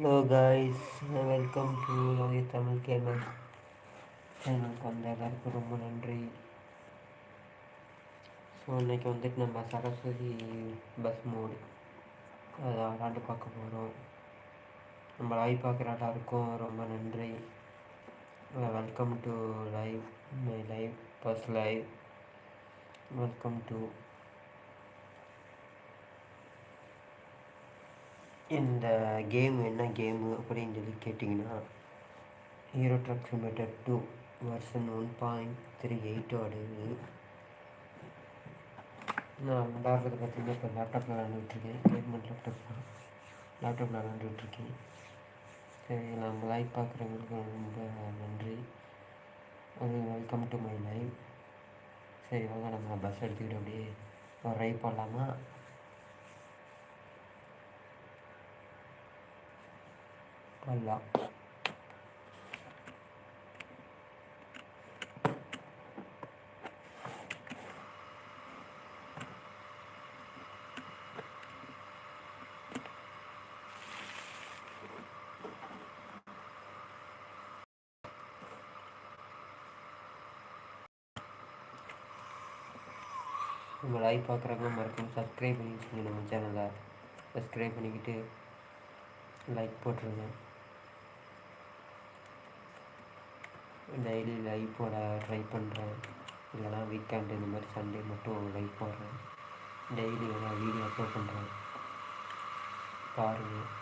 Hello guys welcome to Loki Tamil gamer சேனலுக்கு வந்த எல்லாருக்கும் ரொம்ப நன்றி. ஸோ இன்றைக்கி வந்துட்டு நம்ம சரஸ்வதி பஸ் மோடு அதை விளாண்டு பார்க்க போகிறோம் நம்ம லைவ் பார்க்குற எல்லாருக்கும் ரொம்ப நன்றி. Welcome to live my live bus live welcome to இந்த கேம் என்ன கேமு அப்படின்னு சொல்லி கேட்டிங்கன்னா hero truck simulator two version one point three எயிட்டோடது நான் விளாட்றது பார்த்தீங்கன்னா இப்போ லேப்டாப்பில் விளாண்டுட்ருக்கேன் கவர்மெண்ட் லேப்டாப் தான். லேப்டாப்பில் விளாண்டுட்ருக்கேன் சரி நம்ம லைவ் பார்க்குறவங்களுக்கு ரொம்ப நன்றி. அது வெல்கம் டு மை லைவ் சரி வாங்க நம்ம பஸ் எடுத்துக்கிட்டு அப்படியே ஒரு ரைட் பண்ணலாமா பண்ணலாம் நம்ம லைவ் பார்க்குறவங்க மறக்காம சப்ஸ்கிரைப் பண்ணி வச்சுங்க நம்ம சேனலை சப்ஸ்கிரைப் பண்ணிக்கிட்டு லைக் போட்டுருங்க. டெய்லி லைவ் போட ட்ரை பண்ணுறேன் இல்லைனா வீக்கெண்டு இந்த மாதிரி சண்டே மட்டும் லைவ் போடுறேன். டெய்லி வேணால் வீடியோ அப்லோட் பண்ணுறேன் பாருங்கள்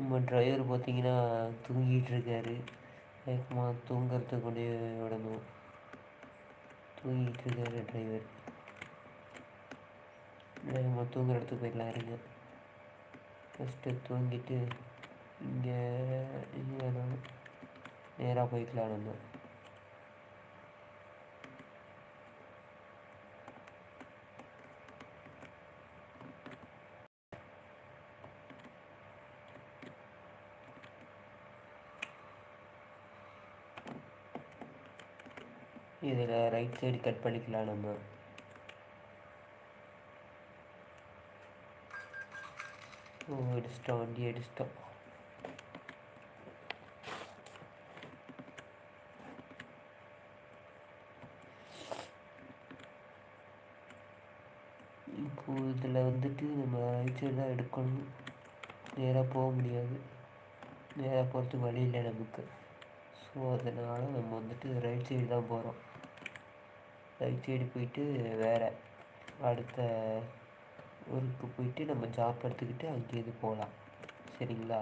நம்ம டிரைவர் பார்த்தீங்கன்னா தூங்கிட்டு இருக்காரு வேகமாக தூங்குறதுக்கு கொண்டு விடணும் தூங்கிட்டு இருக்காரு டிரைவர் வேகமாக தூங்குற இடத்துக்கு போயிடலாம் இருங்க. ஃபஸ்ட்டு தூங்கிட்டு இங்கே இங்கே நேராக போய்க்கலாம் நம்ம இதில் ரைட் சைடு கட் பண்ணிக்கலாம் நம்ம. ஓ அடிச்சிட்டோம் வண்டி அடிச்சிட்டோம் இப்போது இதில் வந்துட்டு நம்ம ரைட் சைடு தான் எடுக்கணும். நேராக போக முடியாது. நேராக போகிறதுக்கு வழி இல்லை நமக்கு. ஸோ அதனால் நம்ம வந்துட்டு ரைட் சைடு தான் போகிறோம் ரைட் சைடு போயிட்டு வேறு அடுத்த ஊருக்கு போயிட்டு நம்ம ஜாப் எடுத்துக்கிட்டு அங்கேருந்து போகலாம். சரிங்களா?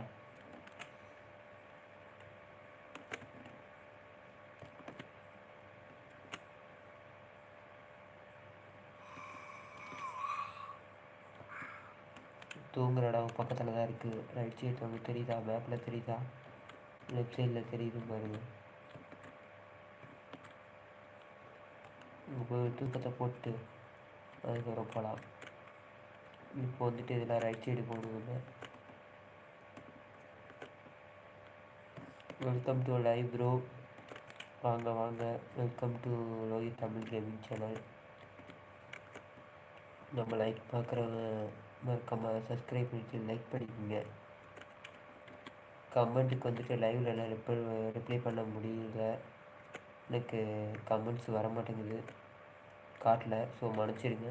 தூங்குற இடம் பக்கத்தில் தான் இருக்குது ரைட் சைடு வந்து தெரியுதா? மேப்பில் தெரியுதா? லெஃப்ட் சைடில் தெரியுது பாருங்கள் தூக்கத்தை போட்டு அதுக்கப்புறம் போகலாம். இப்போ வந்துட்டு இதில் ரைட் சைடு போடுவது வெல்கம் டு லைவ் ப்ரோ வாங்க வாங்க. Welcome to Loki Tamil gaming channel நம்ம லைக் பார்க்குறவங்க மறக்காமல் சப்ஸ்கிரைப் பண்ணிட்டு லைக் பண்ணிக்கோங்க. கமெண்ட்டுக்கு வந்துட்டு லைவில் ரிப்ளை ரிப்ளை பண்ண முடியல. எனக்கு கமெண்ட்ஸ் வர மாட்டேங்குது காட்டில் ஸோ மன்னிச்சிடுங்க.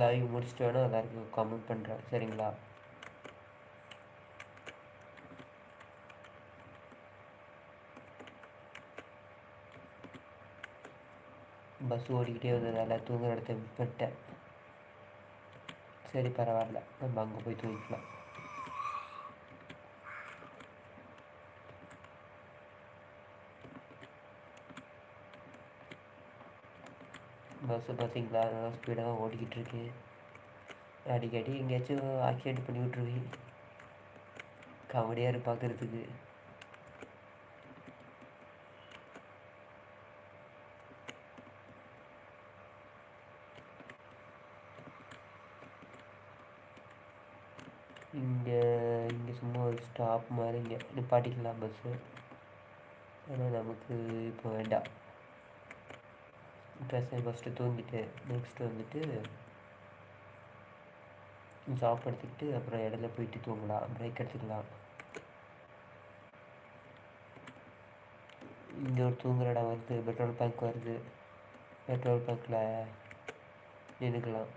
லைவ் முடிச்சுட்டு வேணால் எல்லாருக்கும் கமெண்ட் பண்ணுறேன் சரிங்களா? பஸ் ஓடிக்கிட்டே வந்ததால தூங்குற இடத்த விட்டுட்டேன். சரி பரவாயில்ல. நம்ம அங்கே போய் தூங்கிக்கலாம். பஸ்ஸு பார்த்தீங்களா நல்லா ஸ்பீடாக தான் ஓடிக்கிட்டு இருக்கு. அடிக்கடி எங்கேயாச்சும் ஆக்சிடென்ட் பண்ணி விட்ருவேன் காமெடியாக பார்க்குறதுக்கு இங்கே இங்கே சும்மா ஒரு ஸ்டாப் மாதிரி இங்கே. நிப்பாட்டிக்கலாம் பஸ்ஸு ஆனால் நமக்கு இப்போ வேண்டாம். பேச ஃபஸ்ட்டு தூங்கிட்டு நெக்ஸ்ட்டு வந்துட்டு ஜாப் எடுத்துக்கிட்டு அப்புறம் இடையில போயிட்டு தூங்கலாம் பிரேக் எடுத்துக்கலாம். இங்கே ஒரு தூங்குற இடம் வருது பெட்ரோல் பங்க் வருது. பெட்ரோல் பங்க்கில் நின்றுக்கலாம்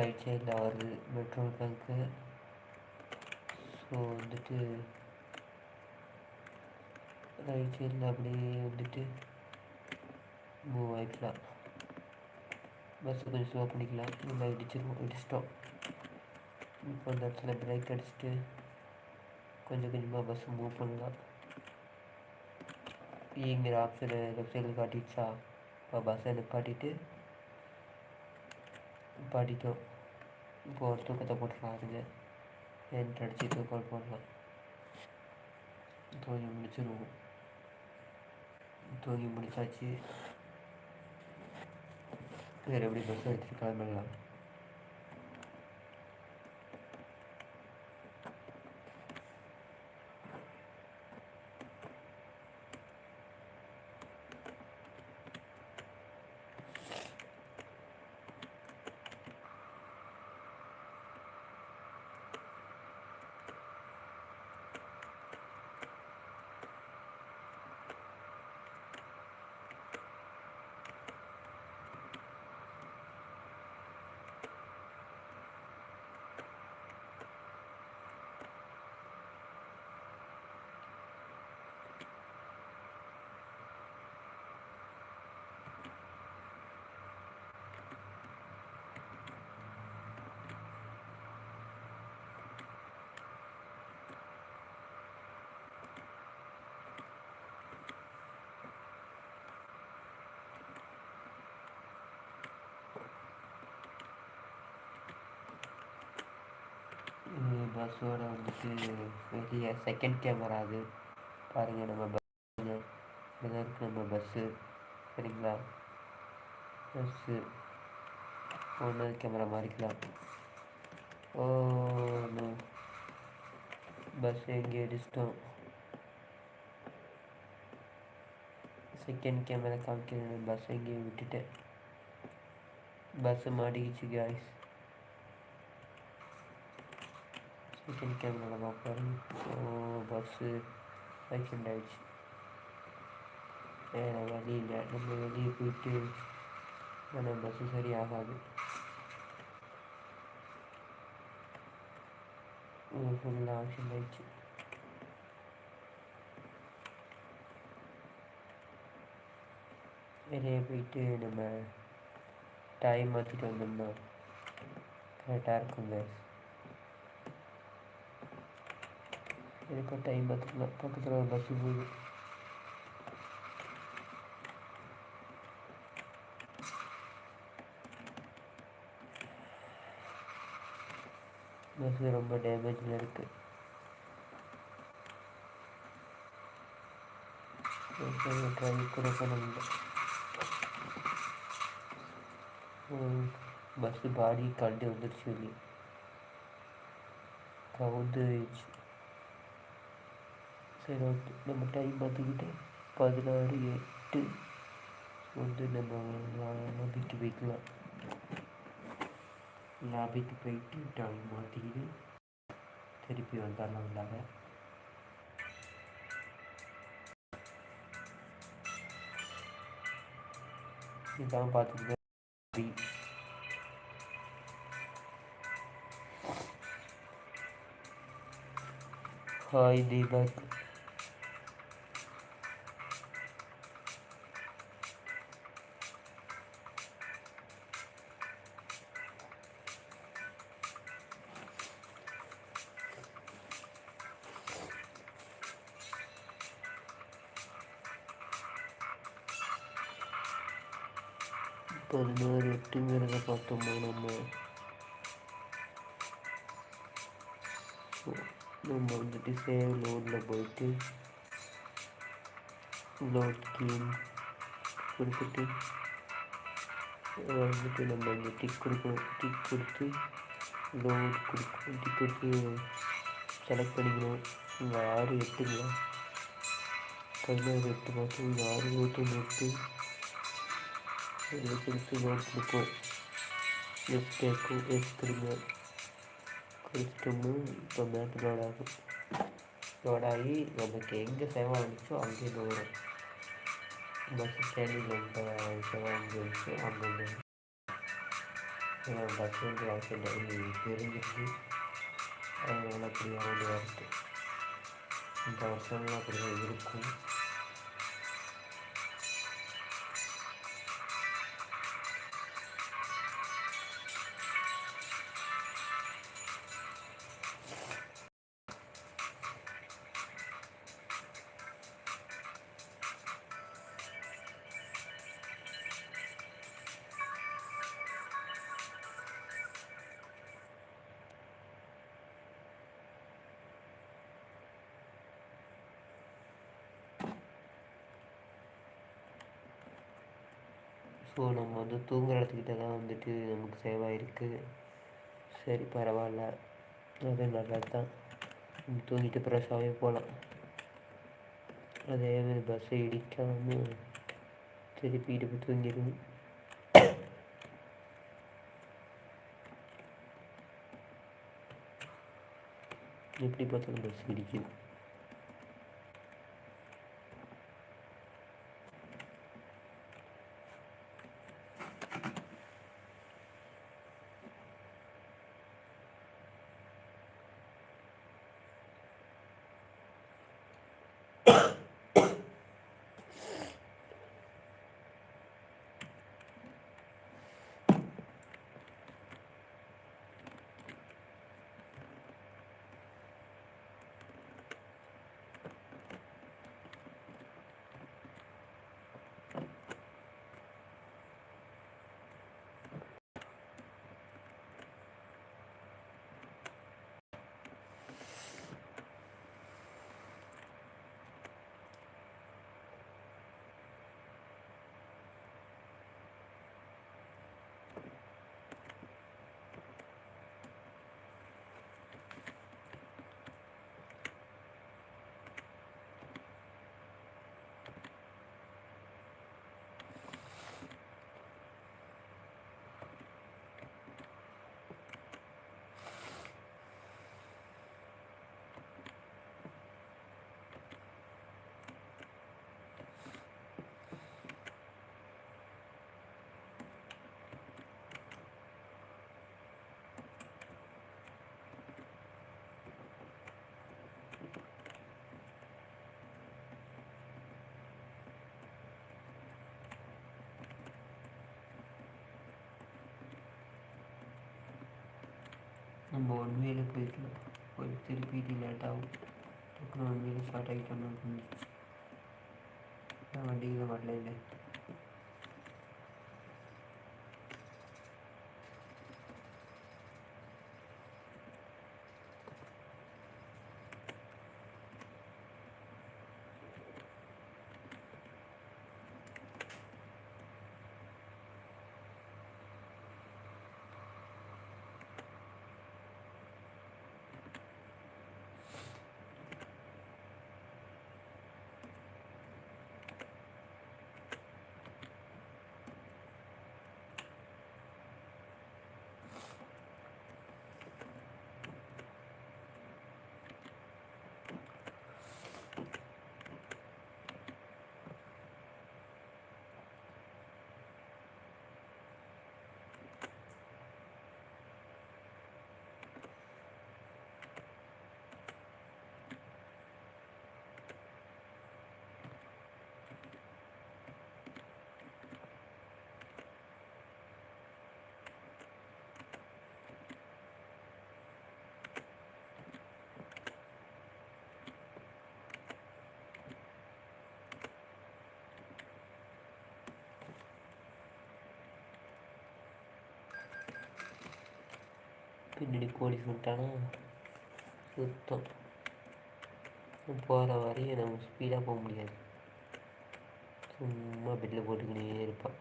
ரைட் சைடில் வருது பெட்ரோல் பங்க்கு ஸோ வந்துட்டு ரைட் சைடில் அப்படியே வந்துட்டு மூவ் ஆகிக்கலாம் பஸ்ஸு கொஞ்சம் ஸ்லோ பண்ணிக்கலாம் இல்லை இடிச்சிருவோம் இடிச்சிட்டோம். இப்போ அந்த இடத்துல பிரேக் அடிச்சுட்டு கொஞ்சம் கொஞ்சமாக பஸ்ஸை மூவ் பண்ணலாம். இங்கிற ஆப்ஷனை லெஃப்ட் சைடில் காட்டிடுச்சா? இப்போ பஸ்ஸை நிப்பாட்டிட்டு பாட்டிட்டோம் இப்போ ஒரு தூக்கத்தை போட்டுக்கலாம் அதுங்க என்ட் அடித்து தூக்கம் போடலாம். தூங்கி முடிச்சிருவோம். தூங்கி முடிச்சாச்சு. வேறு எப்படி பஸ் எடுத்துகிட்டு கிளம்பிடலாம்? பஸ்ஸோட வந்துட்டு பெரிய செகண்ட் கேமரா அது. பாருங்கள் நம்ம பஸ் இதான் இருக்குது நம்ம பஸ்ஸு சரிங்களா? பஸ்ஸு ஒன்று கேமரா மாறிக்கலாம். ஓ பஸ் எங்கே அடிச்சிட்டோம் செகண்ட் கேமரா காமிக்கிறேன். பஸ் எங்கேயும் விட்டுட்டேன். பஸ்ஸு மாட்டிக்கிச்சு காய்ஸ் செகண்ட் கேமராவில் பார்ப்பாரு ஸோ பஸ்ஸு ஆக்சிடெண்ட் ஆகிடுச்சு வேறு வழி இல்லை நம்ம வெளியே போயிட்டு நம்ம பஸ்ஸு சரி ஆகாது ஃபுல்லாக ஆக்சிடெண்ட் ஆகிடுச்சு வெளியே போயிட்டு நம்ம டைம் மாற்றிட்டு வந்தோம்னா கரெக்டாக இருக்கும் கேஸ் எனக்கு டைம் பார்த்துக்கலாம் பக்கத்தில் ஒரு பஸ்ஸு போகுது. பஸ்ஸு ரொம்ப டேமேஜில் இருக்குது ட்ரை கூட பண்ண முடியல. பஸ்ஸு பாடி கழட்டி வந்துருச்சு வெளியே. கவுந்துருச்சு சரி ஓகே நம்ம டைம் பார்த்துக்கிட்டு பதினாறு எட்டு. வந்து நம்ம லாபிக்கு போய்க்கலாம். லாபிக்கு போயிட்டு டைம் மாற்றிக்கிட்டு திருப்பி வந்துடலாம் உள்ளாக இதான் பார்த்துக்கிட்டு ஹாய் தீபக் ஸோ நம்ம வந்துட்டு சேவ் லோடில் போயிட்டு லோட் ஸ்கீம் கொடுத்துட்டு அதை வந்துட்டு நம்ம இங்கே டிக் கொடுக்கணும் டிக் கொடுத்து லோட் கொடுக்கணும் டிக் கொடுத்து செலக்ட் பண்ணிக்கணும் இங்கே ஆறு எட்டுங்களா பதினாறு எட்டு பார்த்தோம் இங்கே ஆறு இருபத்தொன்று எட்டு இதில் கொடுத்து லோட் கொடுப்போம் எஸ் கேட்கும் எஸ் கொடுங்க கொடுத்துட்டோம்னா இப்போ மேப் லோட் ஆகும் லோட் ஆகி நமக்கு எங்கே சேவை வந்துச்சோ அங்கேயே வரும் பஸ் ஸ்டாண்டில் எந்த சேவை அங்கே இருந்துச்சோ அங்கே வந்து பஸ் ஸ்டாண்டு வாசல் தெரிஞ்சிச்சு அதனால் அப்படி வந்து வருது இந்த வருஷம்லாம் அப்படி தான் இருக்கும் ஸோ நம்ம வந்து தூங்குற இடத்துக்கிட்ட தான் வந்துட்டு நமக்கு சேவ் ஆகிருக்கு சரி பரவாயில்ல. அது நல்லது தான் தூங்கிட்டு ஃப்ரெஷ்ஷாகவே போகலாம் அதேமாதிரி பஸ்ஸை இடிக்காமல் திருப்பிட்டு போய் தூங்கிடும் எப்படி பார்த்தாலும் பஸ் இடிக்குது நம்ம ஒன் வேல போயிருக்கலாம் போய் திருப்பி லேட் ஆகும். டக்குனு ஒன் வேல ஸ்டார்ட் ஆகிட்டோம்னா புரிஞ்சிச்சு வண்டியில் வரல இல்லை. பின்னாடி கோழி சொல்லிட்டானா சுத்தம். போகிற வரையும் நம்ம ஸ்பீடாக போக முடியாது. சும்மா பெட்டில் போட்டுக்கினே இருப்பான்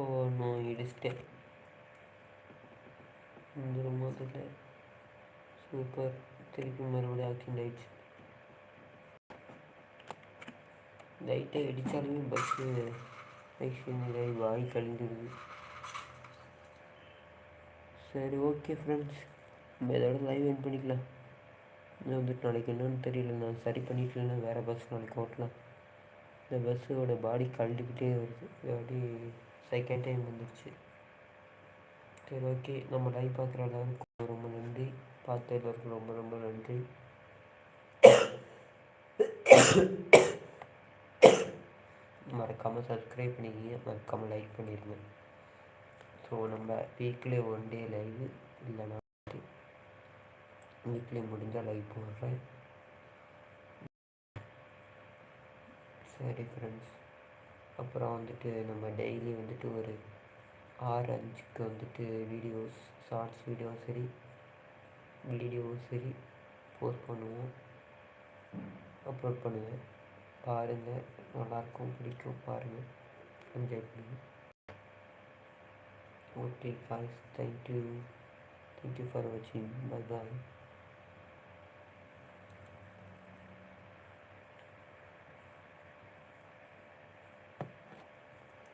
ஓ நோ இடிச்சிட்டேன் இந்த முதல்ல சூப்பர் திருப்பி மறுபடியும் ஆக்சிடென்ட் ஆயிடுச்சு லைட்டாக இடித்தாலுமே பஸ்ஸு ஆக்சிடென்ட் ஆகி வாய் கழிஞ்சிடுது சரி ஓகே ஃப்ரெண்ட்ஸ் நம்ம இதோட லைவ் என் பண்ணிக்கலாம். இன்னும் வந்துட்டு நாளைக்கு என்னன்னு தெரியல. நான் சரி பண்ணிக்கலன்னா வேறு பஸ் நாளைக்கு ஓட்டலாம். இந்த பஸ்ஸோட பாடி கழண்டுக்கிட்டே வருது. அப்படி செகண்ட் டைம் வந்துடுச்சு சரி ஓகே நம்ம லைவ் பார்க்குற எல்லாருக்கும் ரொம்ப நன்றி. பார்த்த எல்லாருக்கும் ரொம்ப ரொம்ப நன்றி. மறக்காமல் சப்ஸ்கிரைப் பண்ணிக்கிங்க. மறக்காமல் லைக் பண்ணிடுங்க ஸோ நம்ம வீக்லி ஒன் டே லைவ் இல்லைனா வீக்லி முடிஞ்சால் லைவ் போடுறேன். சரி ஃப்ரெண்ட்ஸ் அப்புறம் வந்துட்டு நம்ம டெய்லி வந்துட்டு ஒரு ஆறு அஞ்சுக்கு வந்துட்டு வீடியோஸ் ஷார்ட்ஸ் வீடியோ சரி வீடியோவும் சரி போஸ்ட் பண்ணுவோம். அப்லோட் பண்ணுவேன் பாருங்கள் நல்லாயிருக்கும் பிடிக்கும். பாருங்கள் என்ஜாய் பண்ணுங்கள் okay guys thank you thank you for வாட்சிங் பை பாய்